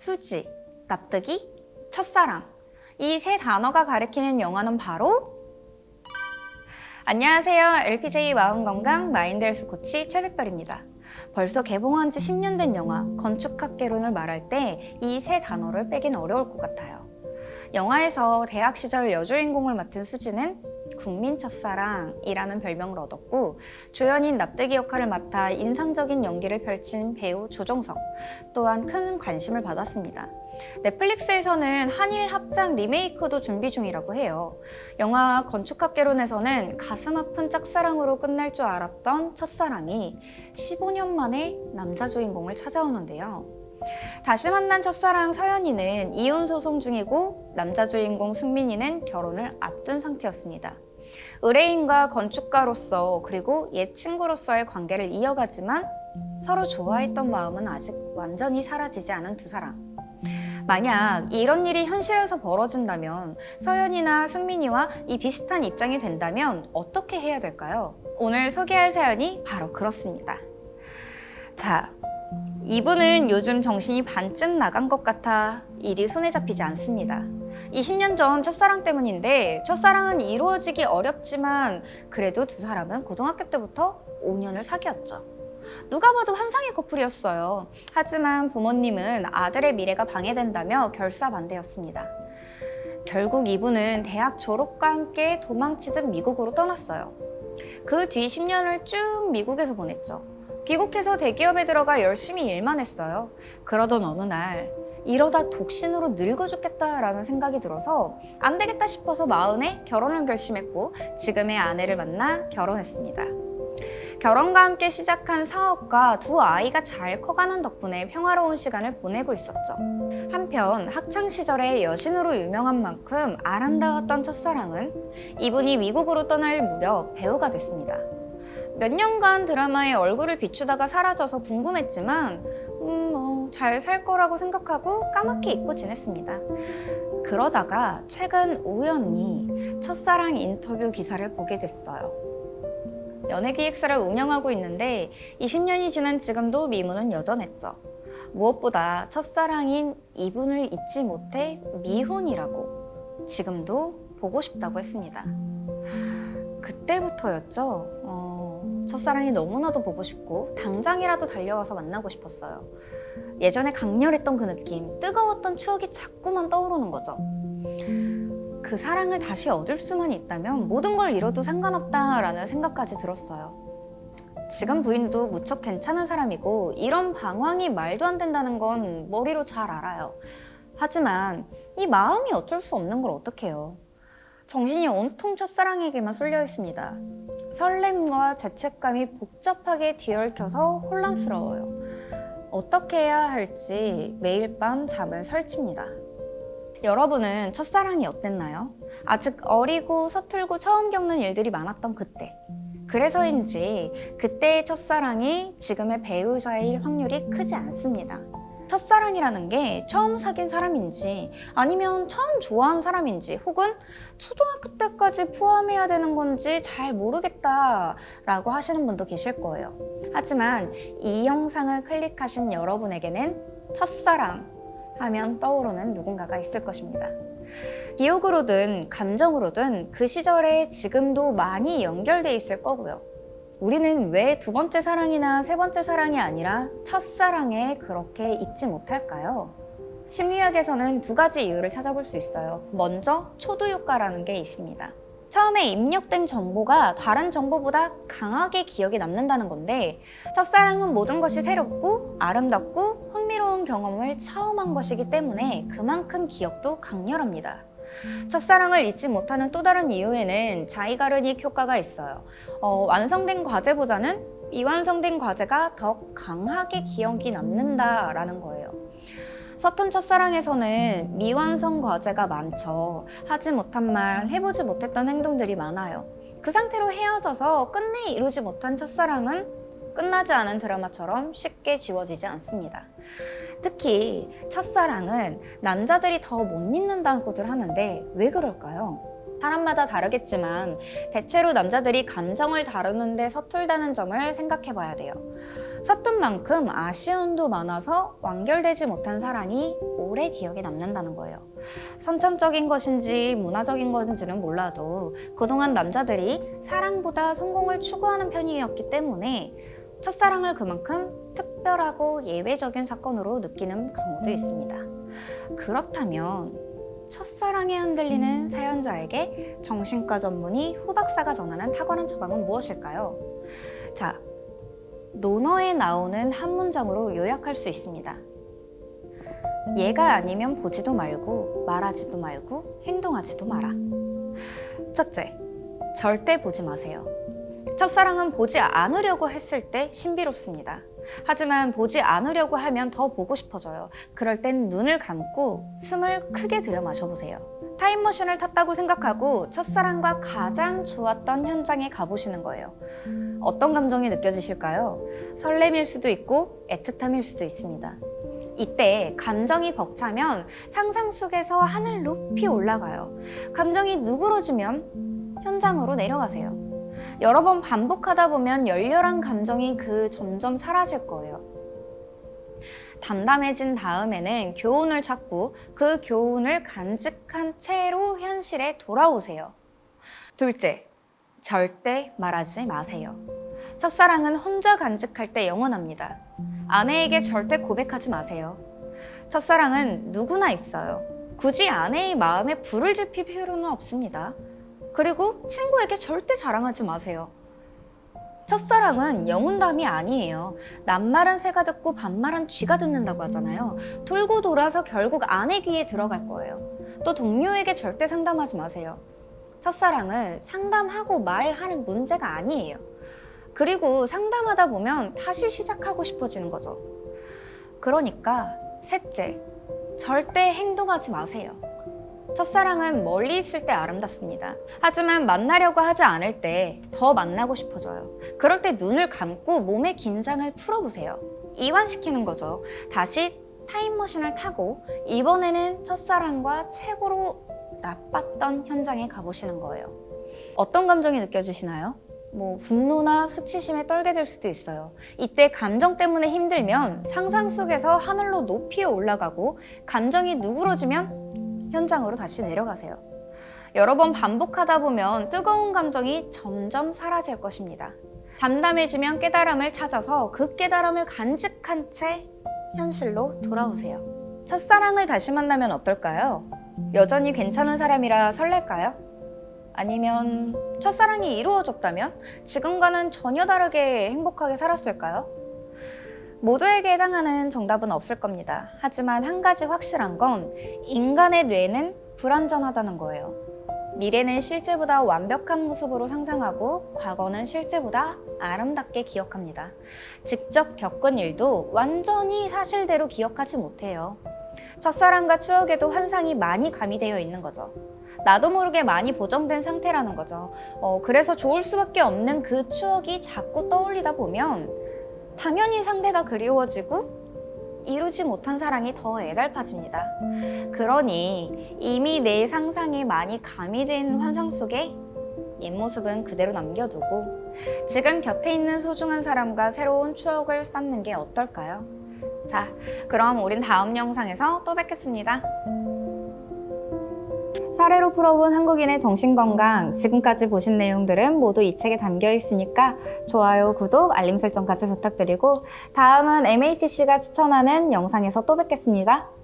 수지, 납득이, 첫사랑. 이 세 단어가 가리키는 영화는 바로 안녕하세요. LPJ 마음건강 마인드헬스 코치 최색별입니다. 벌써 개봉한 지 10년 된 영화 건축학개론을 말할 때 이 세 단어를 빼긴 어려울 것 같아요. 영화에서 대학 시절 여주인공을 맡은 수지는 국민 첫사랑이라는 별명을 얻었고 조연인 납득이 역할을 맡아 인상적인 연기를 펼친 배우 조정석 또한 큰 관심을 받았습니다. 넷플릭스에서는 한일 합작 리메이크도 준비 중이라고 해요. 영화 건축학개론에서는 가슴 아픈 짝사랑으로 끝날 줄 알았던 첫사랑이 15년 만에 남자 주인공을 찾아오는데요. 다시 만난 첫사랑 서연이는 이혼 소송 중이고 남자 주인공 승민이는 결혼을 앞둔 상태였습니다. 의뢰인과 건축가로서 그리고 옛 친구로서의 관계를 이어가지만 서로 좋아했던 마음은 아직 완전히 사라지지 않은 두 사람. 만약 이런 일이 현실에서 벌어진다면 서연이나 승민이와 이 비슷한 입장이 된다면 어떻게 해야 될까요? 오늘 소개할 사연이 바로 그렇습니다. 자, 이분은 요즘 정신이 반쯤 나간 것 같아 일이 손에 잡히지 않습니다. 20년 전 첫사랑 때문인데 첫사랑은 이루어지기 어렵지만 그래도 두 사람은 고등학교 때부터 5년을 사귀었죠. 누가 봐도 환상의 커플이었어요. 하지만 부모님은 아들의 미래가 방해된다며 결사반대였습니다. 결국 이분은 대학 졸업과 함께 도망치듯 미국으로 떠났어요. 그 뒤 10년을 쭉 미국에서 보냈죠. 귀국해서 대기업에 들어가 열심히 일만 했어요. 그러던 어느 날 이러다 독신으로 늙어 죽겠다라는 생각이 들어서 안 되겠다 싶어서 마흔에 결혼을 결심했고 지금의 아내를 만나 결혼했습니다. 결혼과 함께 시작한 사업과 두 아이가 잘 커가는 덕분에 평화로운 시간을 보내고 있었죠. 한편 학창 시절에 여신으로 유명한 만큼 아름다웠던 첫사랑은 이분이 미국으로 떠날 무렵 배우가 됐습니다. 몇 년간 드라마에 얼굴을 비추다가 사라져서 궁금했지만 음, 어, 잘 살 거라고 생각하고 까맣게 잊고 지냈습니다. 그러다가 최근 우연히 첫사랑 인터뷰 기사를 보게 됐어요. 연예기획사를 운영하고 있는데 20년이 지난 지금도 미모는 여전했죠. 무엇보다 첫사랑인 이분을 잊지 못해 미혼이라고 지금도 보고 싶다고 했습니다. 그때부터였죠. 어, 첫사랑이 너무나도 보고 싶고 당장이라도 달려가서 만나고 싶었어요. 예전에 강렬했던 그 느낌, 뜨거웠던 추억이 자꾸만 떠오르는 거죠. 그 사랑을 다시 얻을 수만 있다면 모든 걸 잃어도 상관없다라는 생각까지 들었어요. 지금 부인도 무척 괜찮은 사람이고 이런 방황이 말도 안 된다는 건 머리로 잘 알아요. 하지만 이 마음이 어쩔 수 없는 걸 어떡해요. 정신이 온통 첫사랑에게만 쏠려 있습니다. 설렘과 죄책감이 복잡하게 뒤얽혀서 혼란스러워요. 어떻게 해야 할지 매일 밤 잠을 설칩니다. 여러분은 첫사랑이 어땠나요? 아직 어리고 서툴고 처음 겪는 일들이 많았던 그때. 그래서인지 그때의 첫사랑이 지금의 배우자일 확률이 크지 않습니다. 첫사랑이라는 게 처음 사귄 사람인지 아니면 처음 좋아한 사람인지 혹은 초등학교 때까지 포함해야 되는 건지 잘 모르겠다라고 하시는 분도 계실 거예요. 하지만 이 영상을 클릭하신 여러분에게는 첫사랑 하면 떠오르는 누군가가 있을 것입니다. 기억으로든 감정으로든 그 시절에 지금도 많이 연결돼 있을 거고요. 우리는 왜 두 번째 사랑이나 세 번째 사랑이 아니라 첫사랑에 그렇게 잊지 못할까요? 심리학에서는 두 가지 이유를 찾아볼 수 있어요. 먼저 초두 효과라는 게 있습니다. 처음에 입력된 정보가 다른 정보보다 강하게 기억에 남는다는 건데 첫사랑은 모든 것이 새롭고 아름답고 흥미로운 경험을 처음 한 것이기 때문에 그만큼 기억도 강렬합니다. 첫사랑을 잊지 못하는 또 다른 이유에는 자이가르닉 효과가 있어요. 어, 완성된 과제보다는 미완성된 과제가 더 강하게 기억이 남는다라는 거예요. 서툰 첫사랑에서는 미완성 과제가 많죠. 하지 못한 말, 해보지 못했던 행동들이 많아요. 그 상태로 헤어져서 끝내 이루지 못한 첫사랑은 끝나지 않은 드라마처럼 쉽게 지워지지 않습니다. 특히 첫사랑은 남자들이 더 못 잊는다고들 하는데 왜 그럴까요? 사람마다 다르겠지만 대체로 남자들이 감정을 다루는데 서툴다는 점을 생각해 봐야 돼요. 서툰 만큼 아쉬움도 많아서 완결되지 못한 사랑이 오래 기억에 남는다는 거예요. 선천적인 것인지 문화적인 것인지는 몰라도 그동안 남자들이 사랑보다 성공을 추구하는 편이었기 때문에 첫사랑을 그만큼 특별하고 예외적인 사건으로 느끼는 경우도 있습니다. 그렇다면 첫사랑에 흔들리는 사연자에게 정신과 전문의 후박사가 전하는 탁월한 처방은 무엇일까요? 자, 논어에 나오는 한 문장으로 요약할 수 있습니다. 얘가 아니면 보지도 말고 말하지도 말고 행동하지도 마라. 첫째, 절대 보지 마세요. 첫사랑은 보지 않으려고 했을 때 신비롭습니다. 하지만 보지 않으려고 하면 더 보고 싶어져요. 그럴 땐 눈을 감고 숨을 크게 들여 마셔보세요. 타임머신을 탔다고 생각하고 첫사랑과 가장 좋았던 현장에 가보시는 거예요. 어떤 감정이 느껴지실까요? 설렘일 수도 있고 애틋함일 수도 있습니다. 이때 감정이 벅차면 상상 속에서 하늘 높이 올라가요. 감정이 누그러지면 현장으로 내려가세요. 여러 번 반복하다 보면 열렬한 감정이 그 점점 사라질 거예요. 담담해진 다음에는 교훈을 찾고 그 교훈을 간직한 채로 현실에 돌아오세요. 둘째, 절대 말하지 마세요. 첫사랑은 혼자 간직할 때 영원합니다. 아내에게 절대 고백하지 마세요. 첫사랑은 누구나 있어요. 굳이 아내의 마음에 불을 지필 필요는 없습니다. 그리고 친구에게 절대 자랑하지 마세요. 첫사랑은 영혼담이 아니에요. 남말은 새가 듣고 반말은 쥐가 듣는다고 하잖아요. 돌고 돌아서 결국 아내 귀에 들어갈 거예요. 또 동료에게 절대 상담하지 마세요. 첫사랑은 상담하고 말하는 문제가 아니에요. 그리고 상담하다 보면 다시 시작하고 싶어지는 거죠. 그러니까 셋째, 절대 행동하지 마세요. 첫사랑은 멀리 있을 때 아름답습니다. 하지만 만나려고 하지 않을 때 더 만나고 싶어져요. 그럴 때 눈을 감고 몸의 긴장을 풀어보세요. 이완시키는 거죠. 다시 타임머신을 타고 이번에는 첫사랑과 최고로 나빴던 현장에 가보시는 거예요. 어떤 감정이 느껴지시나요? 뭐 분노나 수치심에 떨게 될 수도 있어요. 이때 감정 때문에 힘들면 상상 속에서 하늘로 높이 올라가고 감정이 누그러지면 현장으로 다시 내려가세요. 여러 번 반복하다 보면 뜨거운 감정이 점점 사라질 것입니다. 담담해지면 깨달음을 찾아서 그 깨달음을 간직한 채 현실로 돌아오세요. 첫사랑을 다시 만나면 어떨까요? 여전히 괜찮은 사람이라 설렐까요? 아니면 첫사랑이 이루어졌다면 지금과는 전혀 다르게 행복하게 살았을까요? 모두에게 해당하는 정답은 없을 겁니다. 하지만 한 가지 확실한 건 인간의 뇌는 불완전하다는 거예요. 미래는 실제보다 완벽한 모습으로 상상하고 과거는 실제보다 아름답게 기억합니다. 직접 겪은 일도 완전히 사실대로 기억하지 못해요. 첫사랑과 추억에도 환상이 많이 가미되어 있는 거죠. 나도 모르게 많이 보정된 상태라는 거죠. 어, 그래서 좋을 수밖에 없는 그 추억이 자꾸 떠올리다 보면 당연히 상대가 그리워지고 이루지 못한 사랑이 더 애달파집니다. 그러니 이미 내 상상에 많이 가미된 환상 속에 옛 모습은 그대로 남겨두고 지금 곁에 있는 소중한 사람과 새로운 추억을 쌓는 게 어떨까요? 자, 그럼 우린 다음 영상에서 또 뵙겠습니다. 사례로 풀어본 한국인의 정신건강 지금까지 보신 내용들은 모두 이 책에 담겨 있으니까 좋아요, 구독, 알림 설정까지 부탁드리고 다음은 MHC가 추천하는 영상에서 또 뵙겠습니다.